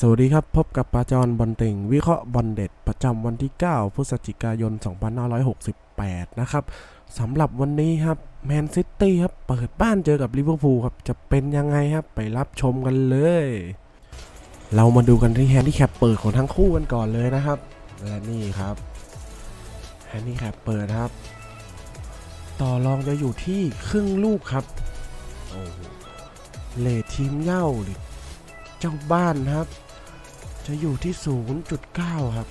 สวัสดีครับ พบกับปาจอนบอลเต็งวิเคราะห์บอลเด็ดประจำวันที่ 9 พฤศจิกายน 2568 นะครับสำหรับวันนี้ครับแมนซิตี้ครับ เปิดบ้านเจอกับลิเวอร์พูลครับ จะเป็นยังไงครับ ไปรับชมกันเลย เรามาดูกันที่แฮนดี้แคปเปิดของทั้งคู่กันก่อนเลยนะครับ และนี่ครับแฮนดี้แคปเปิดครับ ต่อรองจะอยู่ที่ครึ่งลูกครับโอ้เลททีมเย่าหรือเจ้าบ้านครับ จะอยู่ที่ 0.9 ครับ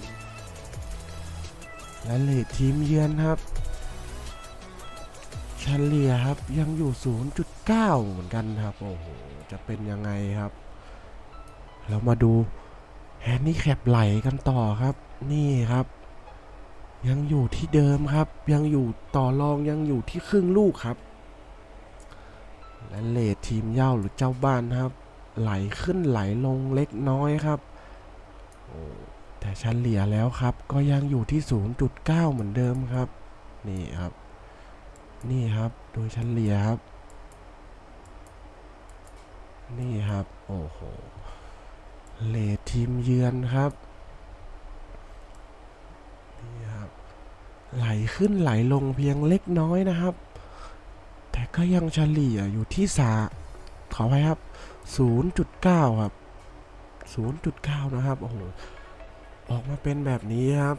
และเลททีมเยือนครับเฉลี่ยครับยังอยู่ 0.9 เหมือนกันครับ โอ้โห จะเป็นยังไงครับ เรามาดูแฮนนี่แคปไหลกันต่อครับ นี่ครับ ยังอยู่ที่เดิมครับ ยังอยู่ต่อรองยังอยู่ที่ครึ่งลูกครับ และเลททีมเย่าหรือเจ้าบ้านครับ ไหลขึ้นไหลลงเล็กน้อยครับ แต่เฉลี่ยแล้วครับก็ยังอยู่ที่ 0.9 เหมือนเดิมครับ นี่ครับ นี่ครับโดยเฉลี่ยครับ นี่ครับ โอ้โหเลททีมเยือนครับนี่ครับ ไหลขึ้นไหลลงเพียงเล็กน้อยนะครับ แต่ก็ยังเฉลี่ยอยู่ที่สาขอไว้ครับ 0.9 ครับ 0.9 นะครับ โอ้โห ออกมาเป็นแบบนี้ครับ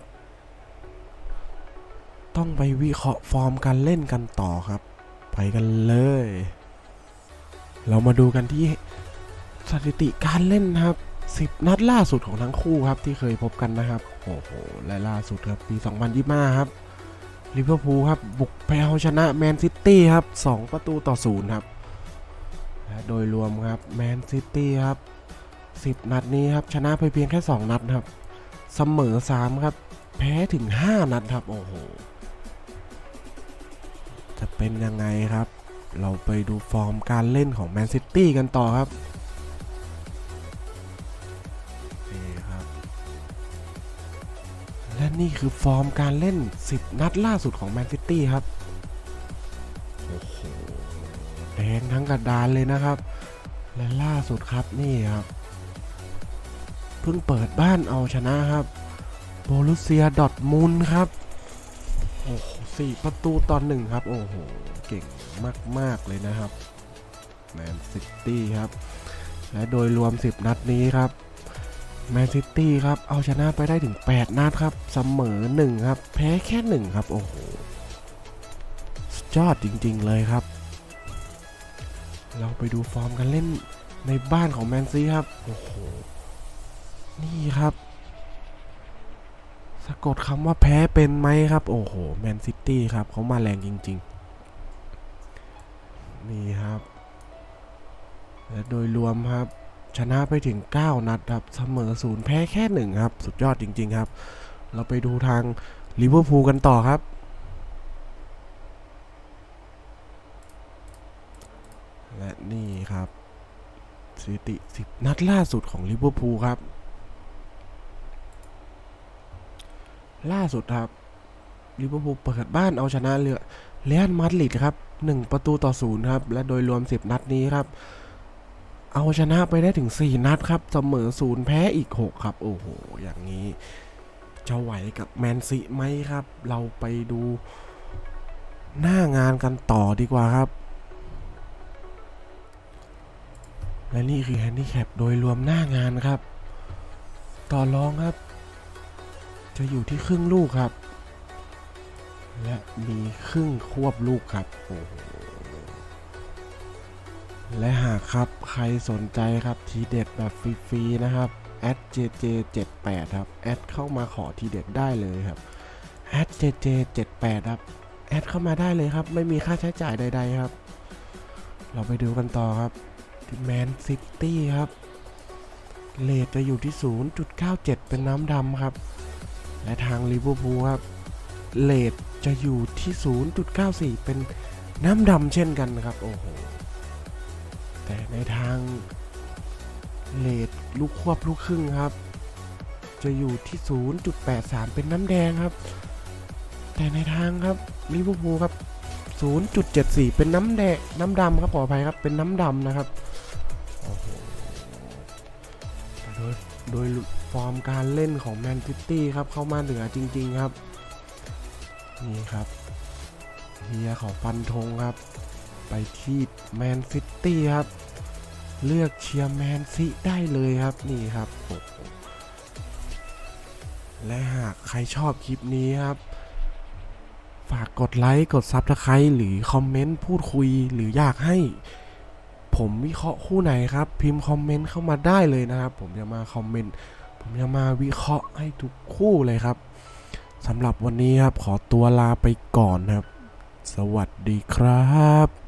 ต้องไปวิเคราะห์ฟอร์มการเล่นกันต่อครับ ไปกันเลย เรามาดูกันที่สถิติการเล่นนะครับ 10 นัดล่าสุดของทั้งคู่ครับที่เคยพบกันนะครับ โอ้โห และล่าสุดครับปี 2025 ครับลิเวอร์พูลครับ บุกไปเอาชนะแมนซิตี้ครับ 2 ประตูต่อ0ครับและโดยรวมครับแมนซิตี้ครับ 10 นัดนี้ครับชนะไปเพียงแค่ 2 นัดครับ เสมอ 3 ครับ แพ้ถึง 5 นัดครับ โอ้โห จะเป็นยังไงครับ เราไปดูฟอร์มการเล่นของแมนซิตี้กันต่อครับนี่ครับ และนี่คือฟอร์มการเล่น 10 นัดล่าสุดของแมนซิตี้ครับโอ้โหแดงทั้งกระดานเลยนะครับ และล่าสุดครับนี่ครับ เพิ่งเปิดบ้านเอาชนะครับโบลุเซียดอทมุนครับ โอ้โหสี่ประตูตอนหนึ่งครับ โอ้โห เก่งมาก ๆ เลยนะครับแมนซิตี้ครับ และโดยรวม 10 นัดนี้ครับแมนซิตี้ครับ เอาชนะไปได้ถึง 8 นัดครับ เสมอ 1 ครับ แพ้แค่ 1 ครับ โอ้โหสุดยอดจริง ๆ เลยครับ เราไปดูฟอร์มการเล่นในบ้านของแมนซีครับ โอ้โห นี่ครับ สะกดคำว่าแพ้เป็นไหมครับ โอ้โห แมนซิตี้ครับเขามาแรงจริง ๆ นี่ครับ และโดยรวมครับชนะไปถึง 9 นัดครับ เสมอศูนย์แพ้แค่หนึ่งครับ สุดยอดจริง ๆ ครับ เราไปดูทางลิเวอร์พูลกันต่อครับ และนี่ครับสถิติ 10 นัดล่าสุดของลิเวอร์พูลครับ ล่าสุดครับลิเวอร์พูลเปิดบ้านเอาชนะเรือเรอัลมาดริดครับ1ประตูต่อศูนย์ครับ และโดยรวม 10 นัดนี้ครับ เอาชนะไปได้ถึง 4 นัดครับ เสมอศูนย์แพ้อีก 6 ครับ โอ้โห อย่างนี้จะไหวกับแมนซีไหมครับ เราไปดูหน้างานกันต่อดีกว่าครับ และนี่คือแฮนดิแคปโดยรวมหน้างานครับ ต่อรองครับ จะอยู่ที่ครึ่งลูกครับ และมีครึ่งควบลูกครับโอ้และหากครับใครสนใจครับทีเด็ดแบบฟรีๆนะครับ @jj78 ครับ แอดเข้ามาขอทีเด็ดได้เลยครับ @jj78 ครับ แอดเข้ามาได้เลยครับ ไม่มีค่าใช้จ่ายใด ๆครับ เราไปดูกันต่อครับที่แมนซิตี้ครับเลทจะอยู่ที่ 0.97 เป็นน้ำดำครับ และทางลิเวอร์พูลครับเลทจะอยู่ที่ 0.94 เป็นน้ำดำเช่นกันนะครับ โอ้โห แต่ในทางเลทลูกควบลูกครึ่งครับ จะอยู่ที่ 0.83 เป็นน้ำแดงครับ แต่ในทางครับลิเวอร์พูลครับ 0.74 เป็นน้ำแดงน้ำดำครับขออภัยครับเป็นน้ำดำนะครับ ยโดยฟอร์มการเล่นของแมนซิตี้ครับเข้ามาเหนือจริง ๆครับ นี่ครับเฮียเขาฟันธงครับ ไปที่แมนซิตี้ครับ เลือกเชียร์แมนซิได้เลยครับนี่ครับ และหากใครชอบคลิปนี้ครับ ฝากกดไลค์ กดซับสไครต์หรือคอมเมนต์พูดคุยหรืออยากให้ ผมวิเคราะห์คู่ไหนครับ พิมพ์คอมเมนต์เข้ามาได้เลยนะครับ ผมจะมาคอมเมนต์ ผมจะมาวิเคราะห์ให้ทุกคู่เลยครับสำหรับวันนี้ครับขอตัวลาไปก่อนครับ สวัสดีครับ